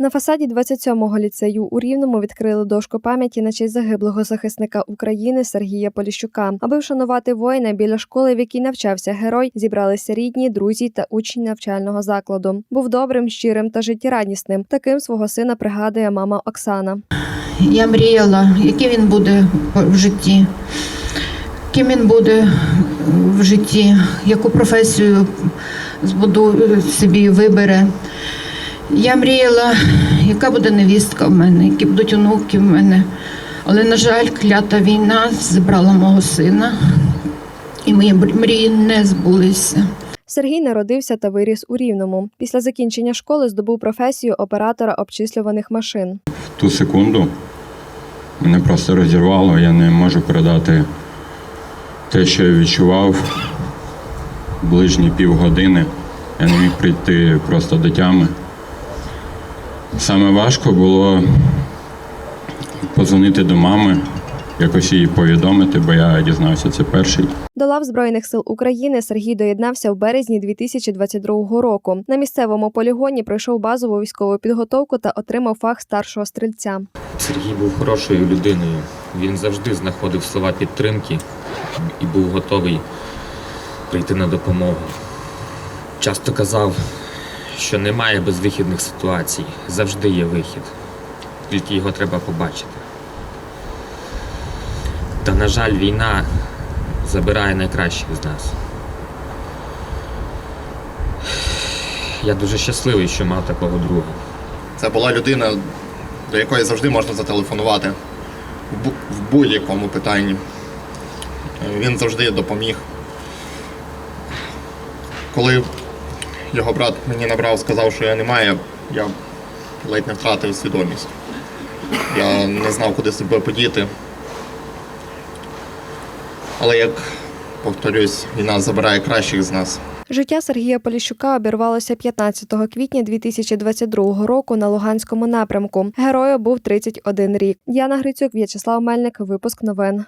На фасаді 27-го ліцею у Рівному відкрили дошку пам'яті на честь загиблого захисника України Сергія Поліщука. Аби вшанувати воїна біля школи, в якій навчався герой, зібралися рідні, друзі та учні навчального закладу. Був добрим, щирим та життєрадісним. Таким свого сина пригадує мама Оксана. Я мріяла, яким він буде в житті, ким він буде в житті, яку професію збудує собі вибере. Я мріяла, яка буде невістка в мене, які будуть онуки в мене. Але, на жаль, клята війна забрала мого сина, і мої мрії не збулися. Сергій народився та виріс у Рівному. Після закінчення школи здобув професію оператора обчислюваних машин. В ту секунду мене просто розірвало, я не можу передати те, що я відчував ближні півгодини. Я не міг прийти просто до тями. Саме важко було подзвонити до мами, якось їй повідомити, бо я дізнався це перший. До лав Збройних сил України Сергій доєднався в березні 2022 року. На місцевому полігоні пройшов базову військову підготовку та отримав фах старшого стрільця. Сергій був хорошою людиною. Він завжди знаходив слова підтримки і був готовий прийти на допомогу. Часто казав, що немає безвихідних ситуацій, завжди є вихід, тільки його треба побачити. Та, на жаль, війна забирає найкращих з нас. Я дуже щасливий, що мав такого друга. Це була людина, до якої завжди можна зателефонувати в будь-якому питанні. Він завжди допоміг. Коли його брат мені набрав, сказав, що я немає, я ледь не втратив свідомість. Я не знав, куди себе подіти. Але як повторюсь, війна забирає кращих з нас. Життя Сергія Поліщука обірвалося 15 квітня 2022 року на Луганському напрямку. Герою був 31 рік. Діана Грицюк, В'ячеслав Мельник. Випуск новин.